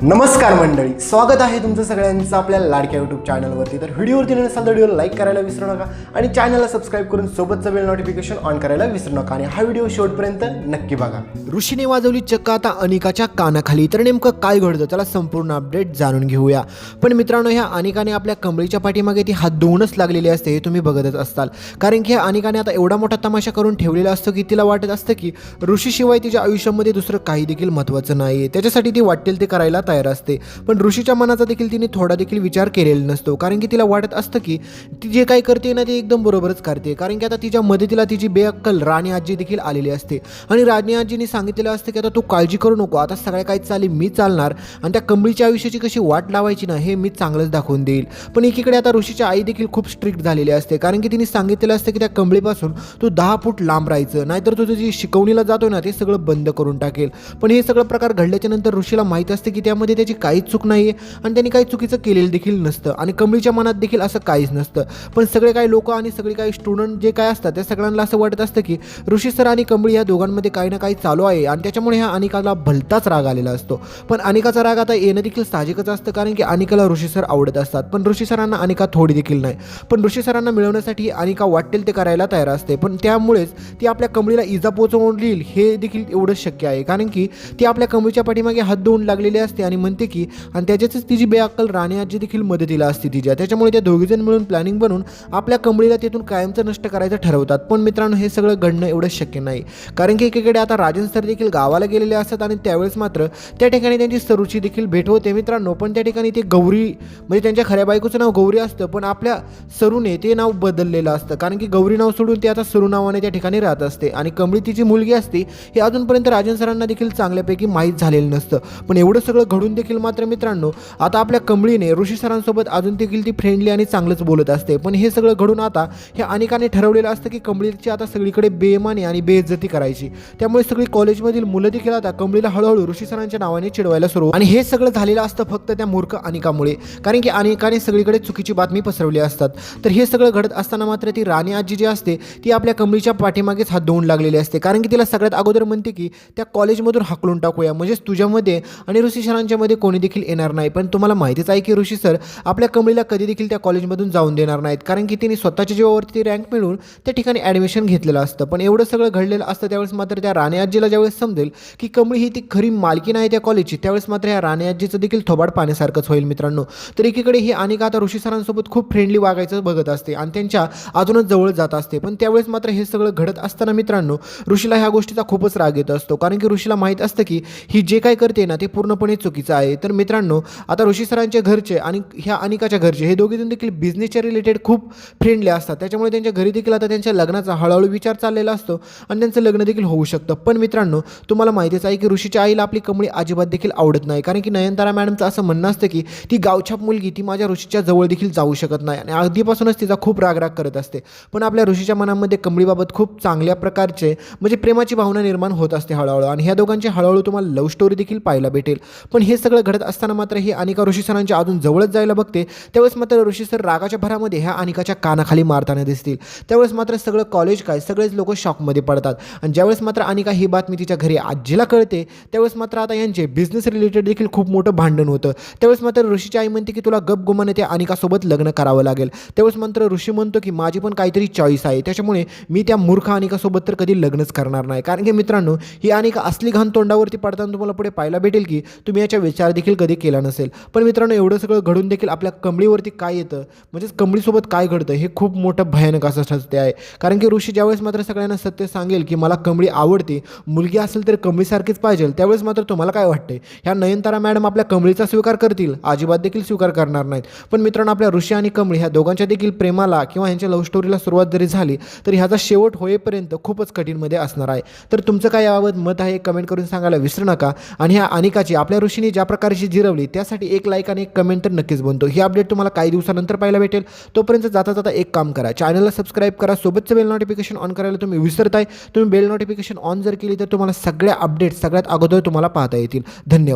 नमस्कार मंडळी स्वागत आहे तुमचं सगळ्यांचं आपल्या लाडक्या यूट्यूब चॅनलवरती तर व्हिडिओवरती नसाल तर व्हिडिओ लाईक करायला विसरू नका आणि चॅनलला सबस्क्राईब करून सोबतचं बेल नोटिफिकेशन ऑन करायला विसरू नका. आणि हा व्हिडिओ शेवटपर्यंत नक्की बघा. ऋषीने वाजवली चक्क आता अनिकाच्या कानाखाली. तर नेमकं काय घडतं? त्याला संपूर्ण अपडेट जाणून घेऊया. पण मित्रांनो ह्या अनिकाने आपल्या कमळीच्या पाठीमागे ती हात धुवूनच लागलेली असते हे तुम्ही बघतच असताल कारण की ह्या अनिकाने आता एवढा मोठा तमाशा करून ठेवलेला असतो की तिला वाटत असतं की ऋषीशिवाय तिच्या आयुष्यामध्ये दुसरं काही देखील महत्त्वाचं नाही आहे त्याच्यासाठी ती वाटेल ते करायला तयार असते. पण ऋषीच्या मनाचा देखील तिने थोडा देखील विचार केलेला नसतो. कारण की तिला वाटत असतं की ती जे काही करते ना ते एकदम बरोबरच करते. कारण की आता तिच्या मदतीला तिची बेअक्कल राणी आजी देखील आलेली असते. आणि राणी आजीने सांगितलेलं असतं की आता तू काळजी करू नको. आता सगळ्या काही चाली मी चालणार आणि त्या कंबळीच्या आयुष्याची कशी वाट लावायची ना हे मी चांगलंच दाखवून देईल. पण एकीकडे आता ऋषीच्या आई देखील खूप स्ट्रिक्ट झालेली असते. कारण की तिने सांगितलेलं असतं की त्या कंबळीपासून तू दहा फूट लांब राहायचं. नाहीतर तू तुझी शिकवणीला जातो ना ते सगळं बंद करून टाकेल. पण हे सगळं प्रकार घडल्याच्या नंतर ऋषीला माहीत असते की त्या त्यामध्ये त्याची काहीच चूक नाही आहे आणि त्यांनी काही चुकीचं केलेलं देखील नसतं. आणि कमळीच्या मनात देखील असं काहीच नसतं. पण सगळे काही लोक आणि सगळे काही स्टुडंट जे काय असतात त्या सगळ्यांना असं वाटत असतं की ऋषी सर आणि कमळी या दोघांमध्ये काही ना काही चालू आहे आणि त्याच्यामुळे ह्या अनिकाला भलताच राग आलेला असतो. पण अनिकाचा राग आता येणं देखील साहजिकच असतं कारण की अनिकाला ऋषी सर आवडत असतात. पण ऋषी सरांना अनिका थोडी देखील नाही. पण ऋषी सरांना मिळवण्यासाठी अनिका वाटेल ते करायला तयार असते. पण त्यामुळेच ती आपल्या कमळीला इजा पोचवून देईल हे देखील एवढंच शक्य आहे. कारण की ती आपल्या कमळीच्या पाठीमागे हात धुवून लागलेली असते आणि म्हणते की आणि त्याच्यातच तिची बेअक्कल राणे आजी देखील मदतीला असते तिच्या. त्याच्यामुळे त्या दोघीजण मिळून प्लॅनिंग बनवून आपल्या कमळीला तिथून कायमचं नष्ट करायचं ठरवतात. पण मित्रांनो हे सगळं घडणं एवढं शक्य नाही. कारण की एकीकडे आता राजन सर देखील गावाला गेलेले असतात आणि त्यावेळेस मात्र त्या ठिकाणी त्यांची सरुची देखील भेट होते. मित्रांनो पण त्या ठिकाणी ते गौरी म्हणजे त्यांच्या खऱ्या बायकोचं नाव गौरी असतं पण आपल्या सरूने ते नाव बदललेलं असतं. कारण की गौरी नाव सोडून ते आता सरू नावाने त्या ठिकाणी राहत असते. आणि कंबळी तिची मुलगी असते हे अजूनपर्यंत राजन सरांना देखील चांगल्यापैकी माहीत झालेलं नसतं. पण एवढं सगळं घडून देखील मात्र मित्रांनो आता आपल्या कमळीने ऋषी सरांसोबत अजून देखील ती फ्रेंडली आणि चांगलंच बोलत असते. पण हे सगळं घडून आता हे अनेकाने ठरवलेलं असतं की कमळीची आता सगळीकडे बेमानी आणि बेइज्जती करायची. त्यामुळे सगळी कॉलेजमधील मुलं देखील आता कमळीला हळूहळू ऋषी सरांच्या नावाने चिडवायला सुरू आणि हे सगळं झालेलं असतं फक्त त्या मूर्ख अनिकामुळे. कारण की अनेकाने सगळीकडे चुकीची बातमी पसरवली असतात. तर हे सगळं घडत असताना मात्र ती राणी आजी जी असते ती आपल्या कमळीच्या पाठीमागेच हात धुवून लागलेली असते. कारण की तिला सगळ्यात अगोदर म्हणते की त्या कॉलेजमधून हाकलून टाकूया. म्हणजेच तुझ्यामध्ये आणि ऋषी सरांच्या मध्ये कोणी देखील येणार नाही. पण तुम्हाला माहितीच आहे की ऋषी सर आपल्या कमळीला कधी देखील त्या कॉलेजमधून जाऊन देणार नाहीत. कारण की तिने स्वतःच्या जीवावरती रँक मिळून त्या ठिकाणी ॲडमिशन घेतलेलं असतं. पण एवढं सगळं घडलेलं असतं त्यावेळेस मात्र त्या राणे आजीला ज्यावेळेस समजेल की कमळी ही ती खरी मालकी नाही त्या कॉलेजची त्यावेळेस मात्र ह्या राणे आजीचं देखील थोबाड पाण्यासारखंच होईल मित्रांनो. तर एकीकडे ही अनेक आता ऋषी सरांसोबत खूप फ्रेंडली वागायचं बघत असते आणि त्यांच्या अजूनच जवळ जात असते. पण त्यावेळेस मात्र हे सगळं घडत असताना मित्रांनो ऋषीला ह्या गोष्टीचा खूपच राग येत असतो. कारण की ऋषीला माहीत असतं की ही जे काय करते ना ते पूर्णपणे चुक चुकीचं आहे. तर मित्रांनो आता ऋषी सरांच्या घरचे आणि ह्या अनिकाच्या घरचे हे दोघेजण देखील बिझनेसच्या रिलेटेड खूप फ्रेंडली असतात. त्याच्यामुळे त्यांच्या घरी देखील आता त्यांच्या लग्नाचा हळूहळू विचार चाललेला असतो आणि त्यांचं लग्न देखील होऊ शकतं. पण मित्रांनो तुम्हाला माहितीच आहे की ऋषीच्या आईला आपली कमळी अजिबात देखील आवडत नाही. कारण की नयनतारा मॅडमचं असं म्हणणं असतं की ती गावछाप मुलगी ती माझ्या ऋषीच्या जवळ देखील जाऊ शकत नाही आणि आधीपासूनच तिचा खूप राग राग करत असते. पण आपल्या ऋषीच्या मनामध्ये कमळीबाबत खूप चांगल्या प्रकारचे म्हणजे प्रेमाची भावना निर्माण होत असते हळूहळू आणि ह्या दोघांची हळूहळू तुम्हाला लव्ह स्टोरी देखील पाहायला भेटेल. पण हे सगळं घडत असताना मात्र ही अनिका ऋषी सरांच्या अजून जवळच जायला बघते. त्यावेळेस मात्र ऋषी सर रागाच्या भरामध्ये ह्या अनिकाच्या कानाखाली मारताना दिसतील. त्यावेळेस मात्र सगळं कॉलेज काय सगळेच लोक शॉकमध्ये पडतात. आणि ज्यावेळेस मात्र अनिका ही बातमी तिच्या घरी आजीला कळते त्यावेळेस मात्र आता यांचे बिझनेस रिलेटेड देखील खूप मोठं भांडण होतं. त्यावेळेस मात्र ऋषीची आई म्हणते की तुला गप गुमाने त्या अनिकासोबत लग्न करावं लागेल. त्यावेळेस मात्र ऋषी म्हणतो की माझी पण काहीतरी चॉईस आहे. त्याच्यामुळे मी त्या मूर्ख अनिकासोबत तर कधी लग्नच करणार नाही. कारण की मित्रांनो ही अनिका असली घाण तोंडावरती पडताना तुम्हाला पुढे पाहायला भेटेल की तुम्ही याच्या विचार देखील कधी केला नसेल. पण मित्रांनो एवढं सगळं घडून देखील आपल्या कंबळीवरती काय येतं? म्हणजेच कंबळीसोबत काय घडतं? हे खूप मोठं भयानक असं सत्य आहे. कारण की ऋषी ज्यावेळेस मात्र सगळ्यांना सत्य सांगेल की मला कंबळी आवडते मुलगी असेल तर कंबळीसारखीच पाहिजे त्यावेळेस मात्र तुम्हाला काय वाटते ह्या नयनतारा मॅडम आपल्या कंबळीचा स्वीकार करतील? अजिबात देखील स्वीकार करणार नाहीत. पण मित्रांनो आपल्या ऋषी आणि कंबळी ह्या दोघांच्या देखील प्रेमाला किंवा ह्यांच्या लव्ह स्टोरीला सुरुवात जरी झाली तर ह्याचा शेवट होईपर्यंत खूपच कठीणमध्ये असणार आहे. तर तुमचं काय याबाबत मत आहे कमेंट करून सांगायला विसरू नका. आणि ह्या अनिकाची आपल्या ऋषी ऋषीने ज्या प्रकारची जिरवली त्यासाठी एक लाईक आणि एक कमेंट तर नक्कीच बनतो. ही अपडेट तुम्हाला काही दिवसानंतर पाहायला भेटेल. तोपर्यंत जाता जाता एक काम करा. चॅनलला सबस्क्राईब करा. सोबतचं बेल नोटिफिकेशन ऑन करायला तुम्ही विसरताय. तुम्ही बेल नोटिफिकेशन ऑन जर केली तर तुम्हाला सगळ्या अपडेट्स सगळ्यात अगोदर तुम्हाला पाहता येतील. धन्यवाद.